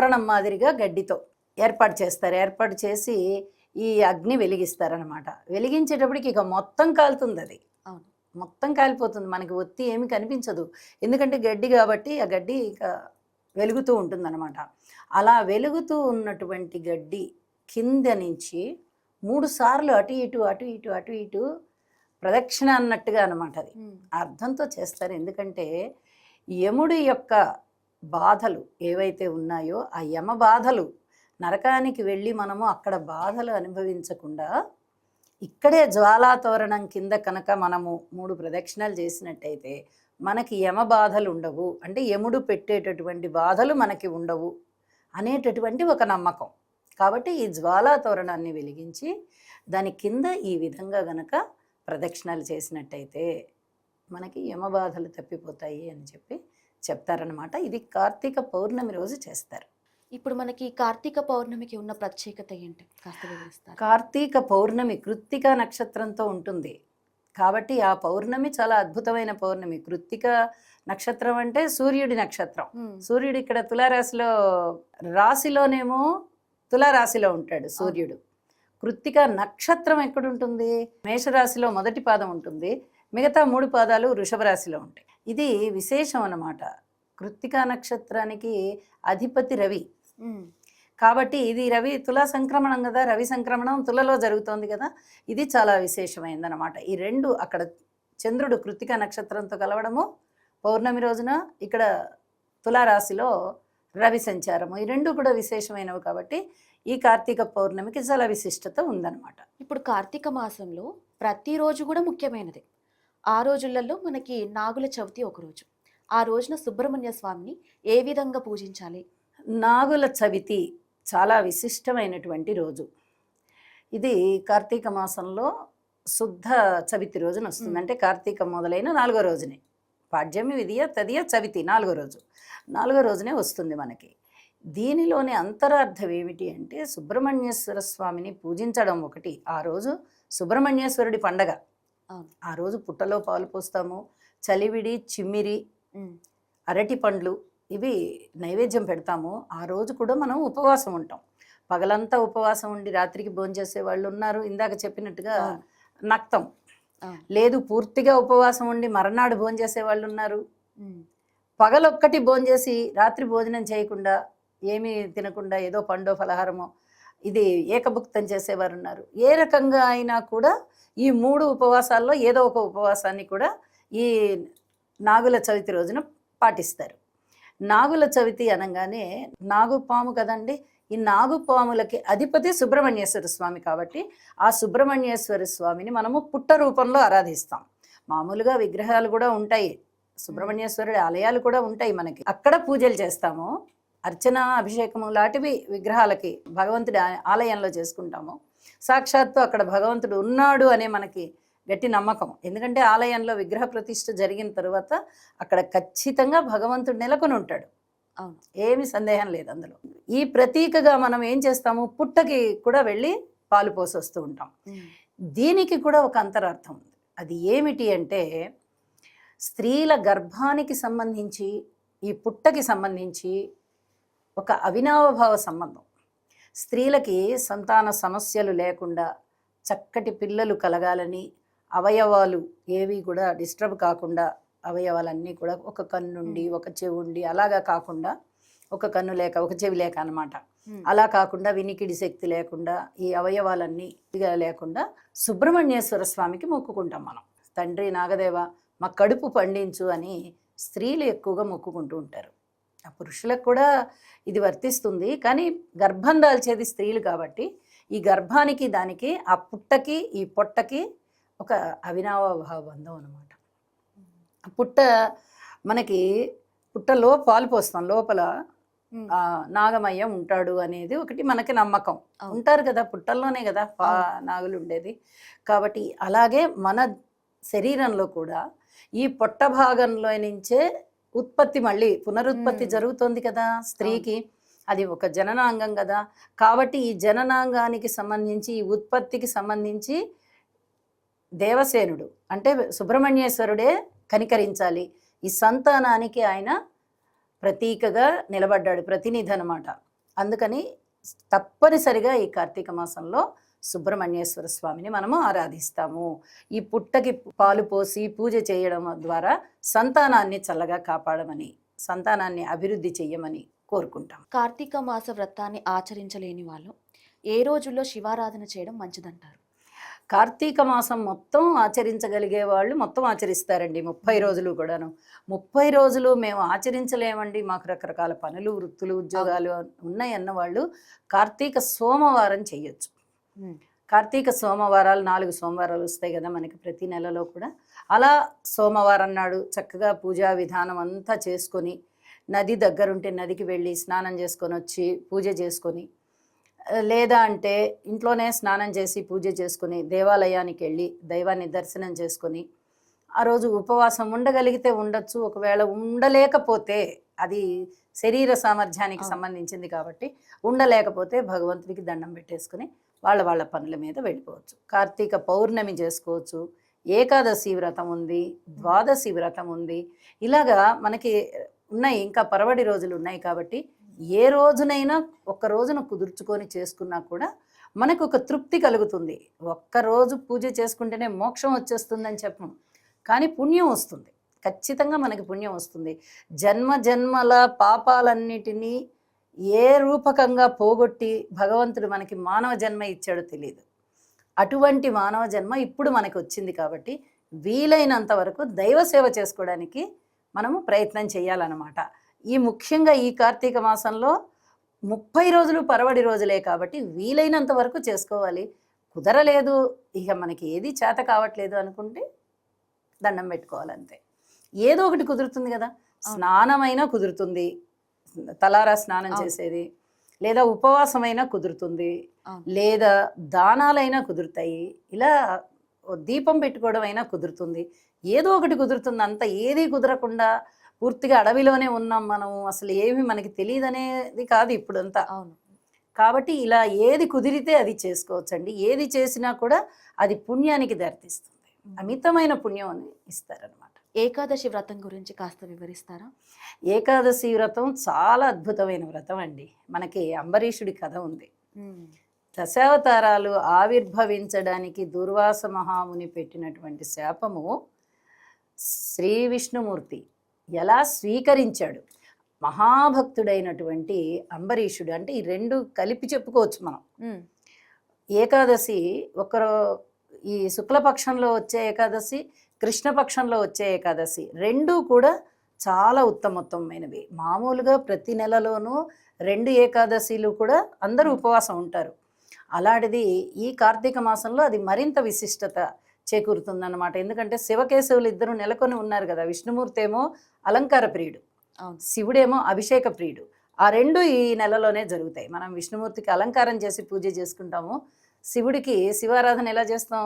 తోరణం మాదిరిగా గడ్డితో ఏర్పాటు చేస్తారు. ఏర్పాటు చేసి ఈ అగ్ని వెలిగిస్తారనమాట వెలిగించేటప్పటికి ఇక మొత్తం కాలుతుంది అది అవును. మొత్తం కాలిపోతుంది. మనకి ఒత్తి ఏమి కనిపించదు. ఎందుకంటే గడ్డి కాబట్టి ఆ గడ్డి ఇక వెలుగుతూ ఉంటుందన్నమాట. అలా వెలుగుతూ ఉన్నటువంటి గడ్డి కింద నుంచి మూడు సార్లు అటు ఇటు అటు ఇటు అటు ఇటు ప్రదక్షిణ అన్నట్టుగా అనమాట అది. అర్థంతో చేస్తారు. ఎందుకంటే యముడి యొక్క బాధలు ఏవైతే ఉన్నాయో ఆ యమ బాధలు నరకానికి వెళ్ళి మనము అక్కడ బాధలు అనుభవించకుండా ఇక్కడే జ్వాలాతోరణం కింద కనుక మనము మూడు ప్రదక్షిణలు చేసినట్టయితే మనకి యమ బాధలు ఉండవు. అంటే యముడు పెట్టేటటువంటి బాధలు మనకి ఉండవు అనేటటువంటి ఒక నమ్మకం. కాబట్టి ఈ జ్వాలాతోరణాన్ని వెలిగించి దాని కింద ఈ విధంగా గనక ప్రదక్షిణాలు చేసినట్టయితే మనకి యమ బాధలు తప్పిపోతాయి అని చెప్పి చెప్తారనమాట ఇది కార్తీక పౌర్ణమి రోజు చేస్తారు. ఇప్పుడు మనకి కార్తీక పౌర్ణమికి ఉన్న ప్రత్యేకత ఏంటి? కాస్త వివరిస్తారు? కార్తీక పౌర్ణమి కృత్తిక నక్షత్రంతో ఉంటుంది. కాబట్టి ఆ పౌర్ణమి చాలా అద్భుతమైన పౌర్ణమి. కృత్తిక నక్షత్రం అంటే సూర్యుడి నక్షత్రం. సూర్యుడు ఇక్కడ తులారాశిలో రాశిలోనేమో తులారాశిలో ఉంటాడు సూర్యుడు. కృత్తిక నక్షత్రం ఎక్కడుంటుంది మేషరాశిలో మొదటి పాదం ఉంటుంది. మిగతా మూడు పాదాలు వృషభ రాశిలో ఉంటాయి. ఇది విశేషం అన్నమాట. కృత్తిక నక్షత్రానికి అధిపతి రవి. కాబట్టి ఇది రవి తులా సంక్రమణం కదా రవి సంక్రమణం తులలో జరుగుతోంది కదా ఇది చాలా విశేషమైందనమాట ఈ రెండు అక్కడ చంద్రుడు కృత్తిక నక్షత్రంతో కలవడము పౌర్ణమి రోజున ఇక్కడ తులారాశిలో రవి సంచారము. ఈ రెండు కూడా విశేషమైనవి కాబట్టి ఈ కార్తీక పౌర్ణమికి చాలా విశిష్టత ఉందన్నమాట. ఇప్పుడు కార్తీక మాసంలో ప్రతిరోజు కూడా ముఖ్యమైనది. ఆ రోజులలో మనకి నాగుల చవితి ఒక రోజు. ఆ రోజున సుబ్రహ్మణ్య స్వామిని ఏ విధంగా పూజించాలి? నాగుల చవితి చాలా విశిష్టమైనటువంటి రోజు. ఇది కార్తీక మాసంలో శుద్ధ చవితి రోజున వస్తుంది. అంటే కార్తీక మొదలైన నాలుగో రోజునే. పాడ్యమి విధియ తదియ చవితి నాలుగో రోజు. నాలుగో రోజునే వస్తుంది మనకి. దీనిలోని అంతరార్థం ఏమిటి అంటే సుబ్రహ్మణ్యేశ్వర స్వామిని పూజించడం ఒకటి. ఆ రోజు సుబ్రహ్మణ్యేశ్వరుడి పండగ. ఆ రోజు పుట్టలో పాలు పోస్తాము చలివిడి చిమ్మిరి. అరటి పండ్లు ఇవి నైవేద్యం పెడతాము ఆ రోజు కూడా మనం ఉపవాసం ఉంటాం పగలంతా ఉపవాసం ఉండి రాత్రికి భోంచేసే వాళ్ళు ఉన్నారు ఇందాక చెప్పినట్టుగా. నక్తం. లేదు పూర్తిగా ఉపవాసం ఉండి మరనాడు భోంచేసే వాళ్ళు ఉన్నారు. పగలొక్కటి భోంచేసి రాత్రి భోజనం చేయకుండా ఏమీ తినకుండా ఏదో పండో ఫలహారమో ఇది ఏకభుక్తం చేసేవారు ఉన్నారు ఏ రకంగా అయినా కూడా ఈ మూడు ఉపవాసాల్లో ఏదో ఒక ఉపవాసాన్ని కూడా ఈ నాగుల చవితి రోజున పాటిస్తారు. నాగుల చవితి అనగానే నాగుపాము కదండి ఈ నాగుపాములకి అధిపతి సుబ్రహ్మణ్యేశ్వర స్వామి కాబట్టి ఆ సుబ్రహ్మణ్యేశ్వర స్వామిని మనము పుట్ట రూపంలో ఆరాధిస్తాం. మామూలుగా విగ్రహాలు కూడా ఉంటాయి సుబ్రహ్మణ్యేశ్వరుడి ఆలయాలు కూడా ఉంటాయి మనకి. అక్కడ పూజలు చేస్తాము. అర్చన అభిషేకము లాంటివి విగ్రహాలకి భగవంతుడి ఆలయంలో చేసుకుంటాము. సాక్షాత్తు అక్కడ భగవంతుడు ఉన్నాడు అనే మనకి గట్టి నమ్మకం. ఎందుకంటే ఆలయంలో విగ్రహ ప్రతిష్ఠ జరిగిన తర్వాత అక్కడ ఖచ్చితంగా భగవంతుడు నెలకొని ఉంటాడు. అవును. ఏమి సందేహం లేదు అందులో. ఈ ప్రతీకగా మనం ఏం చేస్తాము? పుట్టకి కూడా వెళ్ళి పాలు పోసి వస్తూ ఉంటాం. దీనికి కూడా ఒక అంతరార్థం ఉంది. అది ఏమిటి అంటే స్త్రీల గర్భానికి సంబంధించి ఈ పుట్టకి సంబంధించి ఒక అవినావభావ సంబంధం. స్త్రీలకి సంతాన సమస్యలు లేకుండా చక్కటి పిల్లలు కలగాలని అవయవాలు ఏవి కూడా డిస్టర్బ్ కాకుండా అవయవాలన్నీ కూడా ఒక కన్నుండి ఒక చెవి ఉండి అలాగా కాకుండా ఒక కన్ను లేక ఒక చెవి లేక అన్నమాట. ఉమ్. అలా కాకుండా వినికిడి శక్తి లేకుండా ఈ అవయవాలన్నీ లేకుండా సుబ్రహ్మణ్యేశ్వర స్వామికి మొక్కుకుంటాం మనం. తండ్రి నాగదేవ మా కడుపు పండించు అని స్త్రీలు ఎక్కువగా మొక్కుకుంటూ ఉంటారు. ఆ పురుషులకు కూడా ఇది వర్తిస్తుంది. కానీ గర్భం దాల్చేది స్త్రీలు కాబట్టి ఈ గర్భానికి దానికి ఆ పుట్టకి ఈ పొట్టకి ఒక అవినావభావ బంధం అనమాట పుట్ట మనకి పుట్టలో పాలు పోస్తాం. లోపల నాగమయ్య ఉంటాడు అనేది ఒకటి మనకి నమ్మకం. ఉంటారు కదా పుట్టల్లోనే కదా పా నాగులు ఉండేది. కాబట్టి అలాగే మన శరీరంలో కూడా ఈ పొట్ట భాగంలో నుంచే ఉత్పత్తి మళ్ళీ పునరుత్పత్తి. జరుగుతోంది కదా స్త్రీకి. అది ఒక జననాంగం కదా. కాబట్టి ఈ జననాంగానికి సంబంధించి ఈ ఉత్పత్తికి సంబంధించి దేవసేనుడు అంటే సుబ్రహ్మణ్యేశ్వరుడే కనికరించాలి. ఈ సంతానానికి ఆయన ప్రతీకగా నిలబడ్డాడు ప్రతినిధి అనమాట అందుకని తప్పనిసరిగా ఈ కార్తీక మాసంలో సుబ్రహ్మణ్యేశ్వర స్వామిని మనము ఆరాధిస్తాము. ఈ పుట్టకి పాలు పోసి పూజ చేయడం ద్వారా సంతానాన్ని చల్లగా కాపాడమని సంతానాన్ని అభివృద్ధి చెయ్యమని కోరుకుంటాం. కార్తీక మాస వ్రతాన్ని ఆచరించలేని వాళ్ళు ఏ రోజుల్లో శివారాధన చేయడం మంచిదంటారు? కార్తీక మాసం మొత్తం ఆచరించగలిగే వాళ్ళు మొత్తం ఆచరిస్తారండి ముప్పై రోజులు కూడాను. ముప్పై రోజులు మేము ఆచరించలేమండి మాకు రకరకాల పనులు వృత్తులు ఉద్యోగాలు ఉన్నాయి అన్న వాళ్ళు కార్తీక సోమవారం చేయొచ్చు కార్తీక సోమవారాలు నాలుగు సోమవారాలు వస్తాయి కదా మనకి ప్రతి నెలలో కూడా అలా సోమవారం నాడు చక్కగా పూజా విధానం అంతా చేసుకొని నది దగ్గరుంటే నదికి వెళ్ళి స్నానం చేసుకొని వచ్చి పూజ చేసుకొని లేదా అంటే ఇంట్లోనే స్నానం చేసి పూజ చేసుకొని దేవాలయానికి వెళ్ళి దైవాన్ని దర్శనం చేసుకొని ఆ రోజు ఉపవాసం ఉండగలిగితే ఉండొచ్చు ఒకవేళ ఉండలేకపోతే అది శరీర సామర్థ్యానికి. సంబంధించింది కాబట్టి ఉండలేకపోతే భగవంతుడికి దండం పెట్టేసుకుని వాళ్ళ వాళ్ళ పనుల మీద వెళ్ళిపోవచ్చు. కార్తీక పౌర్ణమి చేసుకోవచ్చు. ఏకాదశి వ్రతం ఉంది ద్వాదశి వ్రతం ఉంది. ఇలాగా మనకి ఉన్నాయి ఇంకా పరవడి రోజులు ఉన్నాయి కాబట్టి ఏ రోజునైనా ఒక్క రోజున కుదుర్చుకొని చేసుకున్నా కూడా మనకు ఒక తృప్తి కలుగుతుంది. ఒక్క రోజు పూజ చేసుకుంటేనే మోక్షం వచ్చేస్తుందని చెప్పం. కానీ పుణ్యం వస్తుంది. ఖచ్చితంగా మనకి పుణ్యం వస్తుంది. జన్మ జన్మల పాపాలన్నిటినీ ఏ రూపకంగా పోగొట్టి భగవంతుడు మనకి మానవ జన్మ ఇచ్చాడో తెలియదు అటువంటి మానవ జన్మ ఇప్పుడు మనకి వచ్చింది కాబట్టి వీలైనంత వరకు దైవ సేవ చేసుకోవడానికి మనము ప్రయత్నం చేయాలన్నమాట. ఈ ముఖ్యంగా ఈ కార్తీక మాసంలో ముప్పై రోజులు పరవడి రోజులే కాబట్టి వీలైనంత వరకు చేసుకోవాలి. కుదరలేదు ఇక మనకి ఏది చేత కావట్లేదు అనుకుంటే దండం పెట్టుకోవాలంతే. ఏదో ఒకటి కుదురుతుంది కదా. స్నానమైనా కుదురుతుంది. తలారా స్నానం. చేసేది. లేదా ఉపవాసమైనా కుదురుతుంది. లేదా దానాలైనా కుదురుతాయి. ఇలా దీపం పెట్టుకోవడం అయినా కుదురుతుంది. ఏదో ఒకటి కుదురుతుంది. అంత ఏది కుదరకుండా పూర్తిగా అడవిలోనే ఉన్నాం మనం. అసలు ఏమి మనకి తెలియదనేది కాదు ఇప్పుడంతా. అవును. కాబట్టి ఇలా ఏది కుదిరితే అది చేసుకోవచ్చండి. ఏది చేసినా కూడా అది పుణ్యానికి దారితీస్తుంది. అమితమైన పుణ్యం అని ఇస్తారనమాట. ఏకాదశి వ్రతం గురించి కాస్త వివరిస్తారా? ఏకాదశి వ్రతం చాలా అద్భుతమైన వ్రతం అండి. మనకి అంబరీషుడి కథ ఉంది. దశావతారాలు ఆవిర్భవించడానికి దుర్వాస మహాముని పెట్టినటువంటి శాపము శ్రీ విష్ణుమూర్తి ఎలా స్వీకరించాడు? మహాభక్తుడైనటువంటి అంబరీషుడు అంటే ఈ రెండు కలిపి చెప్పుకోవచ్చు మనం. ఏకాదశి ఒకరో ఈ శుక్లపక్షంలో వచ్చే ఏకాదశి కృష్ణపక్షంలో వచ్చే ఏకాదశి రెండూ కూడా చాలా ఉత్తమోత్తమైనవి. మామూలుగా ప్రతి నెలలోనూ రెండు ఏకాదశిలు కూడా అందరూ ఉపవాసం ఉంటారు. అలాంటిది ఈ కార్తీక మాసంలో అది మరింత విశిష్టత చేకూరుతుందన్నమాట. ఎందుకంటే శివకేశవులు ఇద్దరు నెలకొని ఉన్నారు కదా విష్ణుమూర్తి ఏమో అలంకార ప్రియుడు శివుడేమో అభిషేక ప్రియుడు. ఆ రెండు ఈ నెలలోనే జరుగుతాయి. మనం విష్ణుమూర్తికి అలంకారం చేసి పూజ చేసుకుంటాము. శివుడికి శివారాధన ఎలా చేస్తాం?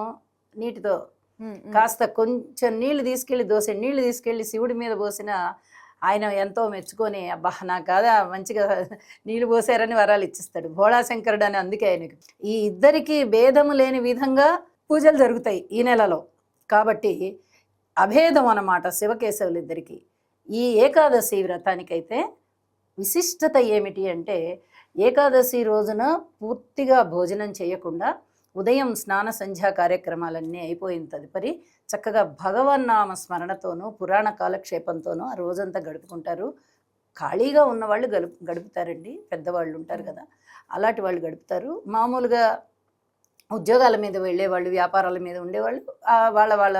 నీటితో కాస్త కొంచెం నీళ్ళు తీసుకెళ్ళి దోసే నీళ్ళు తీసుకెళ్ళి శివుడి మీద పోసిన ఆయన ఎంతో మెచ్చుకొని అబ్బా నా కాదా మంచిగా నీళ్ళు పోసారని వరాలు ఇచ్చిస్తాడు. భోళాశంకరుడు అని అందుకే ఆయనకి. ఈ ఇద్దరికి భేదము లేని విధంగా పూజలు జరుగుతాయి ఈ నెలలో. కాబట్టి అభేదం అన్నమాట శివకేశవులు ఇద్దరికి. ఈ ఏకాదశి వ్రతానికైతే విశిష్టత ఏమిటి అంటే ఏకాదశి రోజున పూర్తిగా భోజనం చేయకుండా ఉదయం స్నాన సంధ్యా కార్యక్రమాలన్నీ అయిపోయిన తదుపరి చక్కగా భగవన్నామ స్మరణతోనూ పురాణ కాలక్షేపంతోనూ ఆ రోజంతా గడుపుకుంటారు. ఖాళీగా ఉన్న వాళ్ళు గడుపు గడుపుతారండి పెద్దవాళ్ళు ఉంటారు కదా అలాంటి వాళ్ళు గడుపుతారు. మామూలుగా ఉద్యోగాల మీద వెళ్ళేవాళ్ళు వ్యాపారాల మీద ఉండేవాళ్ళు వాళ్ళ వాళ్ళ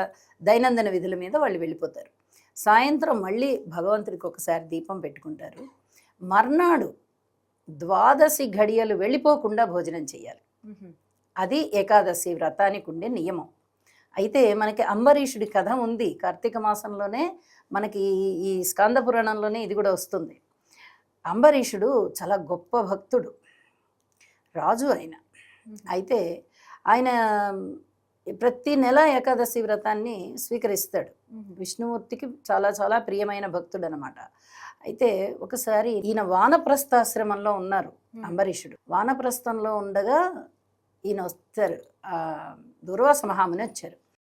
దైనందిన విధుల మీద వాళ్ళు వెళ్ళిపోతారు. సాయంత్రం మళ్ళీ భగవంతుడికి ఒకసారి దీపం పెట్టుకుంటారు. మర్నాడు ద్వాదశి ఘడియలు వెళ్ళిపోకుండా భోజనం చేయాలి. అది ఏకాదశి వ్రతానికి ఉండే నియమం. అయితే మనకి అంబరీషుడి కథ ఉంది. కార్తీక మాసంలోనే మనకి ఈ- స్కంద పురాణంలోనే ఇది కూడా వస్తుంది. అంబరీషుడు చాలా గొప్ప భక్తుడు. రాజు ఆయన. అయితే ఆయన ప్రతి నెల ఏకాదశి వ్రతాన్ని స్వీకరిస్తాడు. విష్ణుమూర్తికి చాలా చాలా ప్రియమైన భక్తుడు అనమాట అయితే ఒకసారి ఈయన వానప్రస్థాశ్రమంలో ఉన్నారు అంబరీషుడు. వానప్రస్థంలో ఉండగా ఈయన వస్తారు. దుర్వాస మహాముని వచ్చారు.